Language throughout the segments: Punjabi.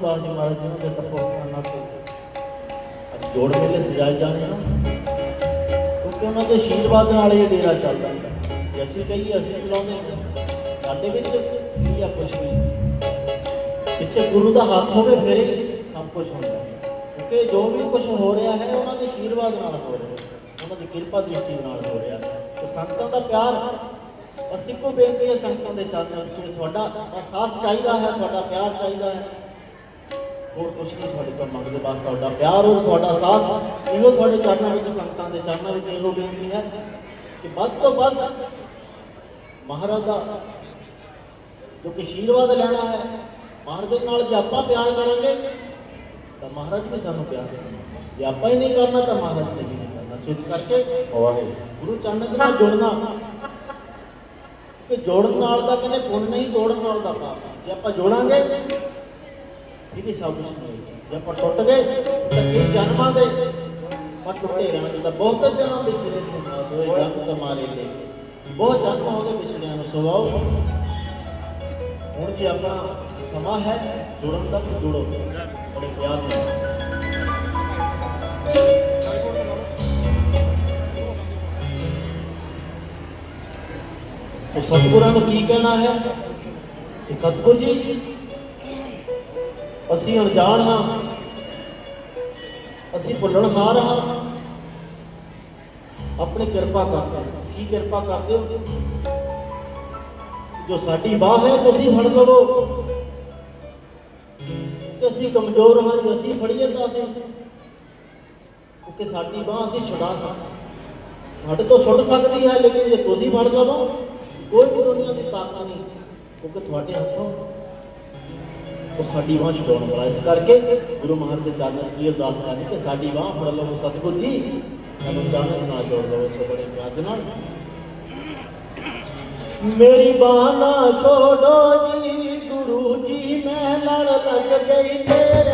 ਸੰਤ ਦਾਸ ਜੀ ਮਹਾਰਾਜ ਜੀ ਦੇ ਤਪੋਸਥਾਨਾਂ ਤੇ। ਅੱਜ ਜੋੜ ਮੇਲੇ ਸਜਾਏ ਜਾਣੇ ਆ। ਕਿਉਂਕਿ ਉਹਨਾਂ ਦੇ ਆਸ਼ੀਰਵਾਦ ਨਾਲ ਇਹ ਡੇਰਾ ਚੱਲਦਾ ਹੈ ਜੇ ਅਸੀਂ ਕਹੀਏ ਅਸੀਂ ਚਲਾਉਂਦੇ ਨਹੀਂ। ਸਾਡੇ ਵਿੱਚ ਕੀ ਆ ਕੁਛ ਨਹੀਂ ਪਿੱਛੇ ਗੁਰੂ ਦਾ ਹੱਥ ਹੋਵੇ ਫਿਰ ਸਭ ਕੁਝ ਹੁੰਦਾ। ਕਿਉਂਕਿ ਜੋ ਵੀ ਕੁਝ ਹੋ ਰਿਹਾ ਹੈ, ਉਹਨਾਂ ਦੇ ਆਸ਼ੀਰਵਾਦ ਨਾਲ ਹੋ ਰਿਹਾ। ਉਹਨਾਂ ਦੀ ਕਿਰਪਾ ਦ੍ਰਿਸ਼ਟੀ ਨਾਲ ਹੋ ਰਿਹਾ। ਹੈ ਤੇ ਸੰਗਤਾਂ ਦਾ ਪਿਆਰ, ਬਸ ਇੱਕੋ ਬੇਨਤੀ ਹੈ ਸੰਗਤਾਂ ਦੇ ਚਰਨਾਂ ਵਿੱਚ ਤੁਹਾਡਾ ਸਾਥ ਚਾਹੀਦਾ ਹੈ, ਤੁਹਾਡਾ ਪਿਆਰ ਚਾਹੀਦਾ ਹੈ। ਹੋਰ ਕੁਛ ਨਹੀਂ ਤੁਹਾਡੇ ਤੋਂ ਮੰਗਦੇ ਬਸ ਤੁਹਾਡਾ ਪਿਆਰ ਔਰ ਤੁਹਾਡਾ ਸਾਥ। ਇਹੋ ਤੁਹਾਡੇ ਚਰਨਾਂ ਵਿੱਚ ਸੰਗਤਾਂ ਦੇ ਚਰਨਾਂ ਵਿੱਚ ਇਹੋ ਬੇਨਤੀ ਹੈ ਕਿ ਵੱਧ ਤੋਂ ਵੱਧ ਮਹਾਰਾਜ ਦਾ ਜੋ ਕਿ ਆਸ਼ੀਰਵਾਦ ਲੈਣਾ ਹੈ ਮਹਾਰਾਜ ਦੇ ਨਾਲ ਜੇ ਆਪਾਂ ਪਿਆਰ ਕਰਾਂਗੇ ਤਾਂ ਮਹਾਰਾਜ ਵੀ ਸਾਨੂੰ ਪਿਆਰ ਕਰਨਗੇ। ਜੇ ਆਪਾਂ ਹੀ ਨਹੀਂ ਕਰਨਾ ਤਾਂ ਮਹਾਰਾਜ ਨੇ ਵੀ ਨਹੀਂ ਕਰਨਾ। ਸੋ ਇਸ ਕਰਕੇ ਗੁਰੂ ਚਰਨ ਦੇ ਨਾਲ ਜੁੜਨਾ ਕਿ ਜੋੜਨ ਨਾਲ ਦਾ ਕਹਿੰਦੇ ਪੁੰਨ ਨਹੀਂ ਤੋੜਨ ਨਾਲ ਦਾ ਪਾਪ। ਜੇ ਆਪਾਂ ਜੋੜਾਂਗੇ ਇਹਦੀ ਸੌਲੂਸ਼ਨ ਹੋਏਗੀ ਜੇ ਆਪਾਂ ਟੁੱਟ ਗਏ, ਤਾਂ ਕਈ ਜਨਮਾਂ ਦੇ? ਪਰ ਟੁੱਟੇ ਰਹਿਣਾ ਤਾਂ ਬਹੁਤ ਜਨਮ ਵਿਛੜੇ ਨੇ ਮੌਤ ਹੋਏ, ਜਨਮ ਤੁਹਾਰੇ ਲਈ ਬਹੁਤ ਜਨਮ ਹੋ ਗਏ ਵਿਛੜਿਆਂ ਨੂੰ ਸਵਾਓ ਹੁਣ ਜੀ ਆਪਣਾ ਸਮਾਂ ਹੈ, ਜੁੜਨ ਦਾ ਜੁੜੋ। ਬੜੇ ਪਿਆਰ ਨਾਲ। ਸਤਿਗੁਰਾਂ ਨੂੰ ਕੀ ਕਹਿਣਾ ਹੈ? ਕਿ ਸਤਿਗੁਰ ਜੀ ਅਸੀਂ ਅਣਜਾਣ ਹਾਂ। ਅਸੀਂ ਭੁੱਲਣਹਾਰ ਹਾਂ। ਆਪਣੀ ਕਿਰਪਾ ਕਰ ਕੀ ਕਿਰਪਾ ਕਰਦੇ ਹੋ? ਜੋ ਸਾਡੀ ਬਾਹ ਹੈ, ਤੁਸੀਂ ਫੜ ਲਵੋ। ਕਿ ਅਸੀਂ ਕਮਜ਼ੋਰ ਹਾਂ, ਜੇ ਅਸੀਂ ਫੜੀਏ ਤਾਂ ਅਸੀਂ ਕਿਉਂਕਿ ਸਾਡੀ ਬਾਹ ਅਸੀਂ ਛੁਡਾ ਸਕਦੇ ਸਾਡੇ ਤੋਂ ਛੁੱਟ ਸਕਦੀ ਹੈ, ਲੇਕਿਨ ਜੇ ਤੁਸੀਂ ਫੜ ਲਵੋ, ਕੋਈ ਵੀ ਦੁਨੀਆ ਦੀ ਤਾਕਤ ਨਹੀਂ। ਕਿਉਂਕਿ ਤੁਹਾਡੇ ਹੱਥੋਂ ਉਹ ਸਾਡੀ ਬਾਹ ਛੁਡਾਉਣ ਵਾਲਾ ਇਸ ਕਰਕੇ ਗੁਰੂ ਮਹਾਰਾਜ ਦੇ ਚਰਨਾਂ 'ਚ ਕੀ ਅਰਦਾਸ ਕਰਨੀ ਕਿ ਸਾਡੀ ਬਾਹ ਫੜ ਲਵੋ ਸਤਿਗੁਰ ਜੀ, ਸਾਨੂੰ ਚਾਨਣ ਨਾਲ ਜੋੜ ਲਵੋ ਸੋ ਬੜੇ ਪਿਆਰ ਦੇ ਨਾਲ। ਮੇਰੀ ਬਾਹ ਨਾ ਛੋੜੋ ਜੀ, ਗੁਰੂ ਜੀ, ਮੈਂ ਲੜ ਲੱਗ ਗਈ ਤੇਰੇ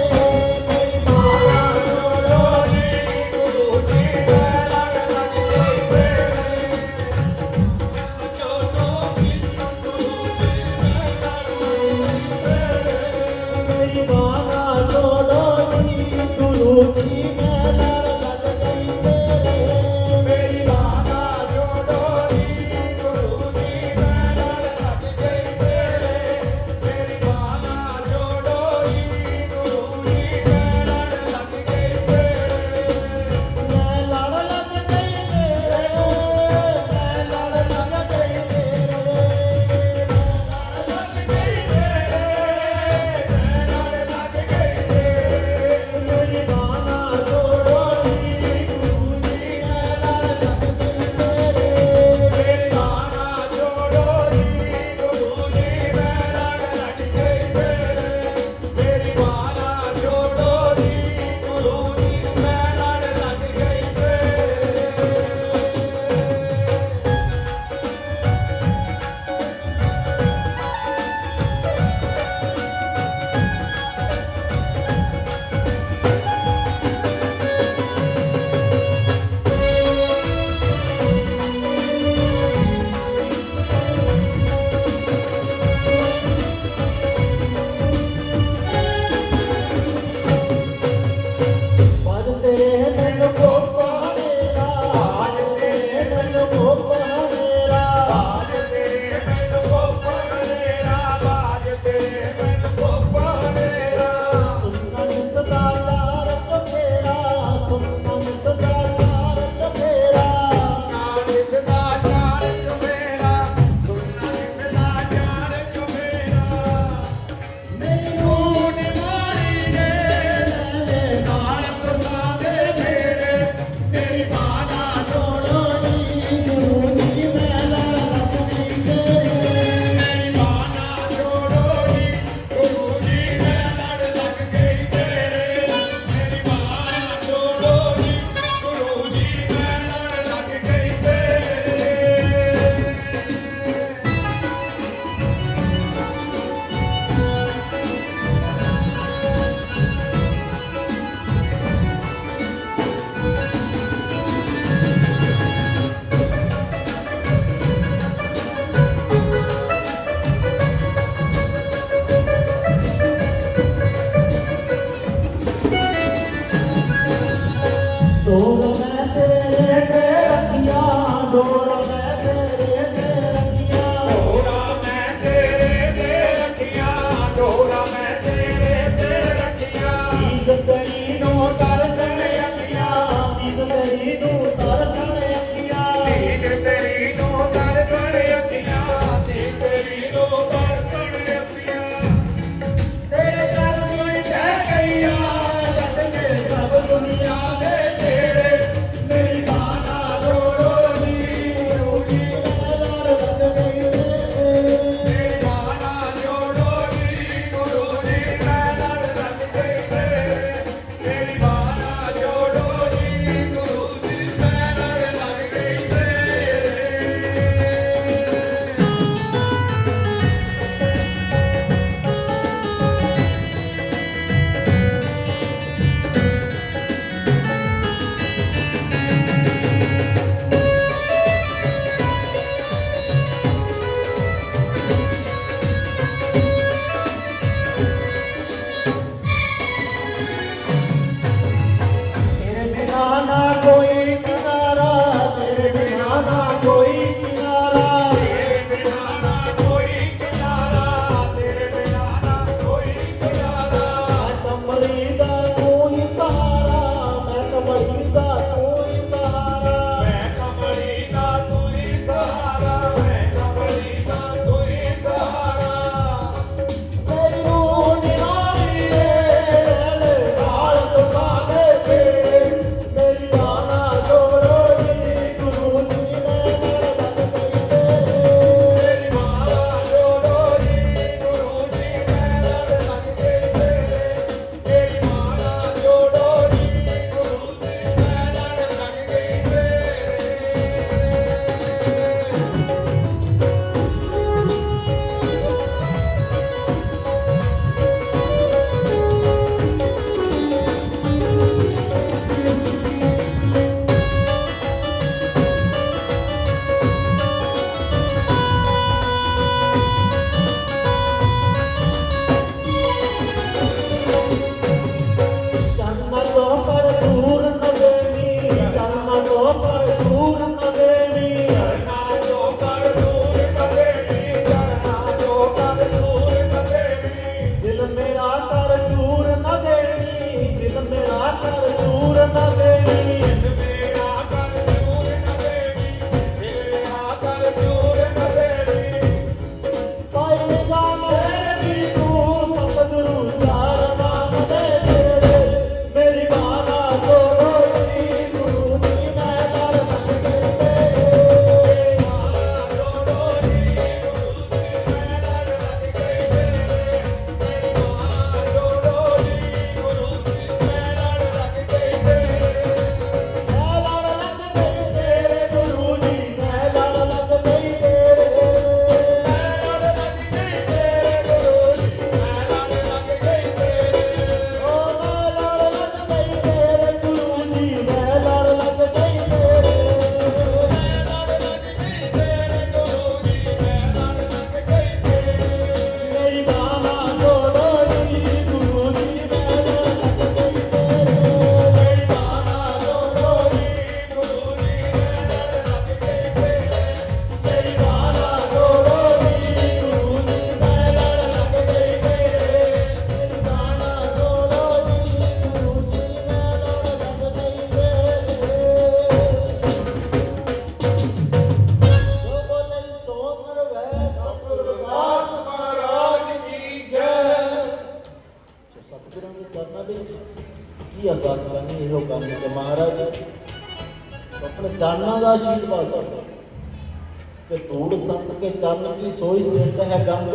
ਆਪਣੀ ਸੋਈ ਸ੍ਰਿਸ਼ਟ ਹੈ ਗੰਗ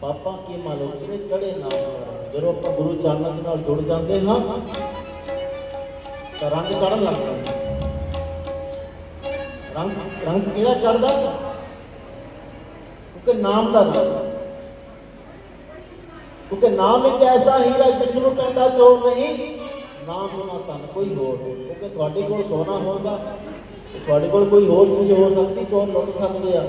ਪਾਪਾਂ ਕੀ ਮਲੋਤਰੇ ਚੜੇ ਨਾਮ ਜਦੋਂ ਆਪਾਂ ਗੁਰੂ ਚਰਨਾਂ ਨਾਲ ਜੁੜ ਜਾਂਦੇ ਹਾਂ, ਤਾਂ ਰੰਗ ਚੜਨ ਲੱਗ ਰੰਗ ਰੰਗ ਕਿਹੜਾ ਚੜਦਾ ਕਿਉਂਕਿ ਨਾਮ ਦਾ ਰੰਗ। ਕਿਉਂਕਿ ਨਾਮ ਇੱਕ ਐਸਾ ਹੀਰਾ ਜਿਸ ਨੂੰ ਪੈਂਦਾ ਚੋਰ ਨਹੀਂ। ਨਾਮ ਹੋਣਾ ਧਨ ਕੋਈ ਹੋਰ ਕਿਉਂਕਿ ਤੁਹਾਡੇ ਕੋਲ ਸੋਨਾ ਹੋਊਗਾ, ਤੁਹਾਡੇ ਕੋਲ ਕੋਈ ਹੋਰ ਚੀਜ਼ ਹੋ ਸਕਦੀ, ਚੋਰ ਲੁੱਟ ਸਕਦੇ ਆ।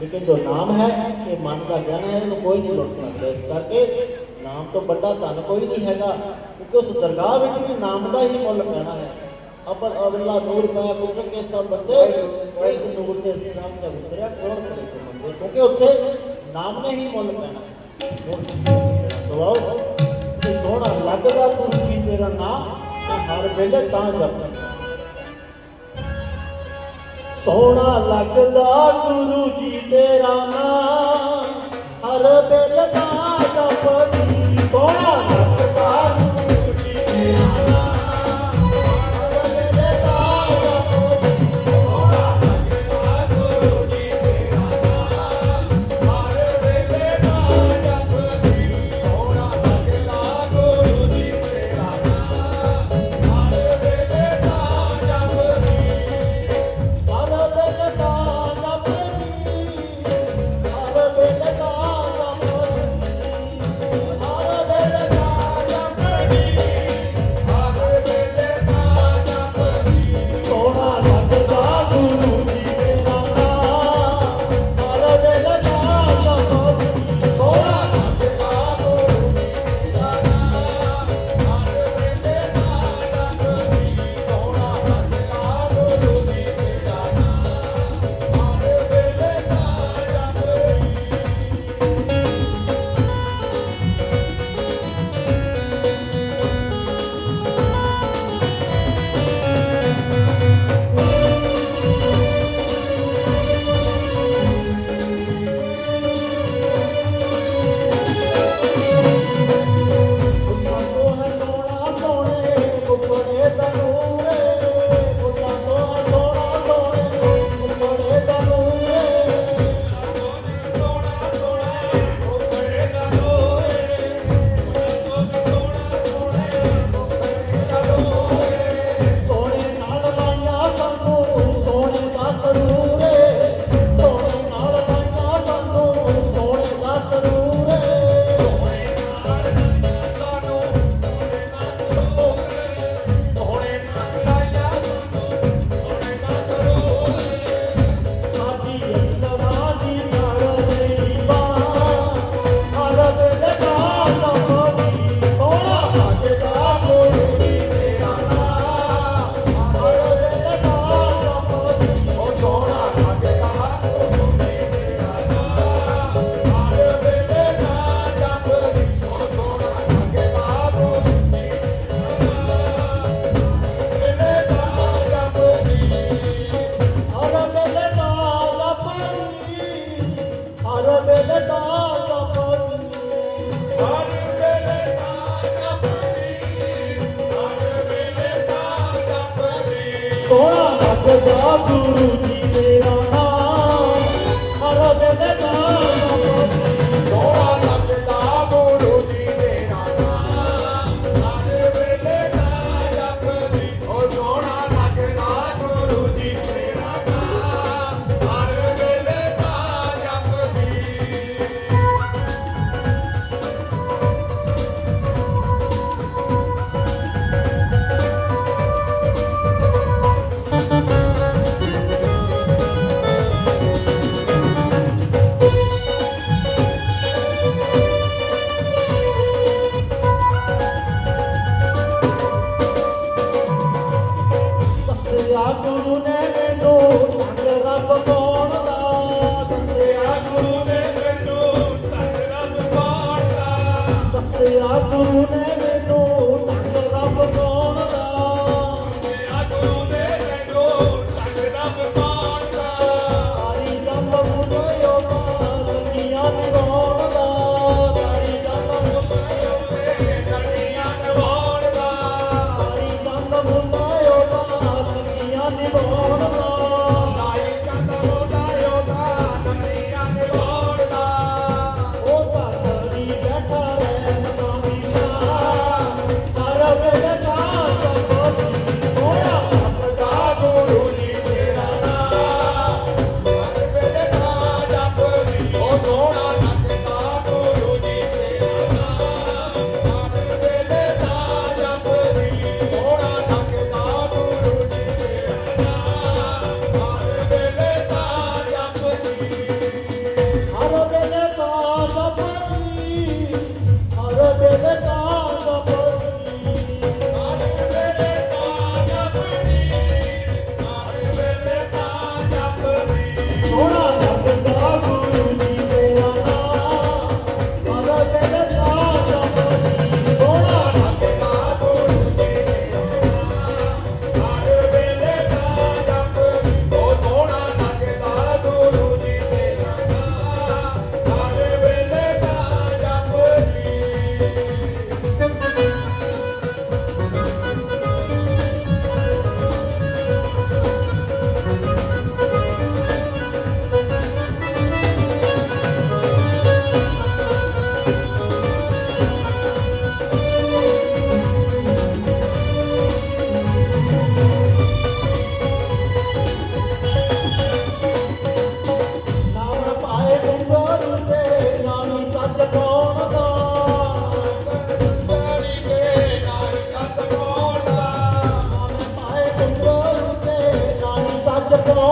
ਲੇਕਿਨ ਜੋ ਨਾਮ ਹੈ, ਇਹ ਮਨ ਦਾ ਗਹਿਣਾ ਹੈ, ਇਹਨੂੰ ਕੋਈ ਨਹੀਂ ਲੁੱਟ ਸਕਦਾ ਇਸ ਕਰਕੇ ਨਾਮ ਤੋਂ ਵੱਡਾ ਧਨ ਕੋਈ ਨਹੀਂ ਹੈਗਾ, ਕਿਉਂਕਿ ਉਸ ਦਰਗਾਹ ਵਿੱਚ ਵੀ ਨਾਮ ਦਾ ਹੀ ਮੁੱਲ ਪੈਣਾ ਹੈ। ਅਬਲ ਅਬਲਾ ਨੂਰ ਪਾਇਆ ਪੁੱਤਰ ਕੇ ਸਭ ਬੰਦੇ, ਇੱਕ ਨੂਰ ਦੇ ਸਾਹਮਣੇ ਉਤਰਿਆ, ਕੋਣ ਕਰੇ ਕੋ ਬੰਦੇ? ਕਿਉਂਕਿ ਉੱਥੇ ਨਾਮ ਨੇ ਹੀ ਮੁੱਲ ਪੈਣਾ। ਸਵਾਉ ਤੇ ਸੋਹਣਾ ਲੱਗਦਾ ਤੂੰ ਕੀ ਤੇਰਾ ਨਾਮ ਹਰ ਵੇਲੇ ਤਾਂ ਜਪਦਾ। ਸੋਹਣਾ ਲੱਗਦਾ ਗੁਰੂ ਜੀ ਤੇਰਾ ਨਾਮ। ਹਰ ਬੇਲ ਦਾ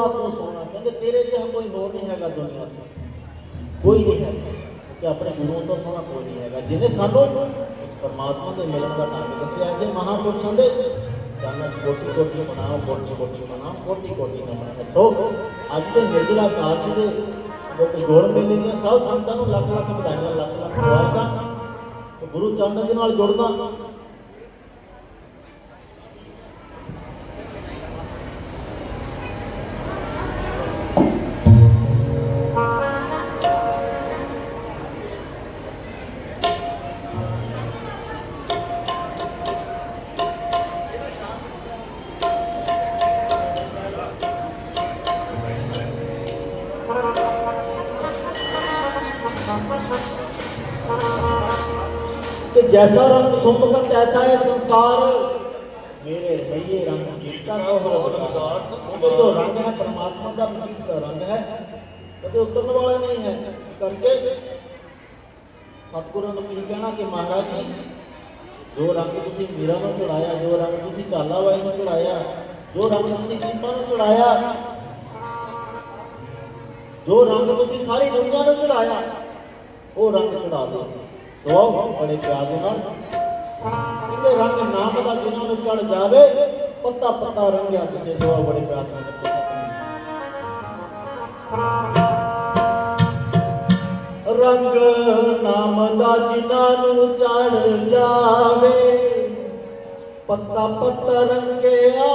ਸੋਹਣਾ ਤੂੰ ਸੋਹਣਾ, ਕਹਿੰਦੇ ਤੇਰੇ ਜਿਹਾ ਕੋਈ ਹੋਰ ਨਹੀਂ ਹੈਗਾ ਦੁਨੀਆ 'ਚ ਕੋਈ ਨਹੀਂ ਹੈ ਕਿ ਆਪਣੇ ਗੁਰੂ ਤੋਂ ਸੋਹਣਾ ਕੋਈ ਨਹੀਂ ਹੈਗਾ। ਜਿਹਨੇ ਸਾਨੂੰ ਉਸ ਪਰਮਾਤਮਾ ਦੇ ਮਿਲਣ ਦਾ ਢੰਗ ਦੱਸਿਆ, ਇਹਦੇ ਮਹਾਪੁਰਸ਼ਾਂ ਦੇ ਜਾਨਣ ਕੋਟੀ ਕੋਟੀ ਬਣਾਓ ਕੋਟੀ ਕੋਟੀ ਬਣਾਓ ਕੋਟੀ ਕੋਟੀ ਨਮਨ ਸੋ, ਅੱਜ ਦੇ ਨਿਰਜਲਾ ਕਾਸ਼ ਦੇ ਲੋਕ ਕਿ ਜੋੜ ਮੇਲੇ ਦੀਆਂ ਸਭ ਸੰਤਾਂ ਨੂੰ ਲੱਖ ਲੱਖ ਵਧਾਈਆਂ ਲੱਖ ਲੱਖ ਮੁਬਾਰਕਾਂ। ਗੁਰੂ ਚਰਨ ਦੇ ਨਾਲ ਜੁੜਨਾ ਕਿ ਜੈਸਾ ਰੰਗ ਸੁੰਭਗਾ ਤੈਸਾ ਹੈ ਸੰਸਾਰ। ਮੇਰੇ ਮਈਏ ਰੰਗ ਜਿਸਕਾ ਕਹੋ ਰਵਿਦਾਸ ਉਹ ਜੋ ਰੰਗ ਹੈ ਪਰਮਾਤਮਾ ਦਾ ਪ੍ਰਤੀਕ ਰੰਗ ਹੈ। ਕਦੇ ਉਤਰਨ ਵਾਲਾ ਨਹੀਂ ਹੈ। ਇਸ ਕਰਕੇ ਸਤਿਗੁਰਾਂ ਨੂੰ ਕੀ ਕਹਿਣਾ ਕਿ ਮਹਾਰਾਜ ਜੀ ਜੋ ਰੰਗ ਤੁਸੀਂ ਮੀਰਾ ਨੂੰ ਚੜਾਇਆ ਜੋ ਰੰਗ ਤੁਸੀਂ ਚਾਲਾ ਬਾਈ ਨੂੰ ਚੜਾਇਆ ਜੋ ਰੰਗ ਤੁਸੀਂ ਕੀਪਾ ਨੂੰ ਚੜਾਇਆ ਜੋ ਰੰਗ ਤੁਸੀਂ ਸਾਰੀ ਦੁਨੀਆ ਨੂੰ ਚੜਾਇਆ ਉਹ ਰੰਗ ਚੜਾ ਦਿਓ ਸੋ ਬੜੇ ਪਿਆਰ ਦੇ ਨਾਲ। ਇਹਦੇ ਰੰਗ ਨਾਮ ਦਾ ਜਿਨ੍ਹਾਂ ਨੂੰ ਚੜ ਜਾਵੇ ਪੱਤਾ ਪੱਤਾ ਰੰਗਿਆ ਕਿਸੇ ਸੋ ਬੜੇ ਪਿਆਰ ਨਾਲ। ਕਰਦੇ ਰੰਗ ਨਾਮ ਦਾ ਜਿਨ੍ਹਾਂ ਨੂੰ ਚੜ ਜਾਵੇ ਪੱਤਾ ਪੱਤਾ ਰੰਗਿਆ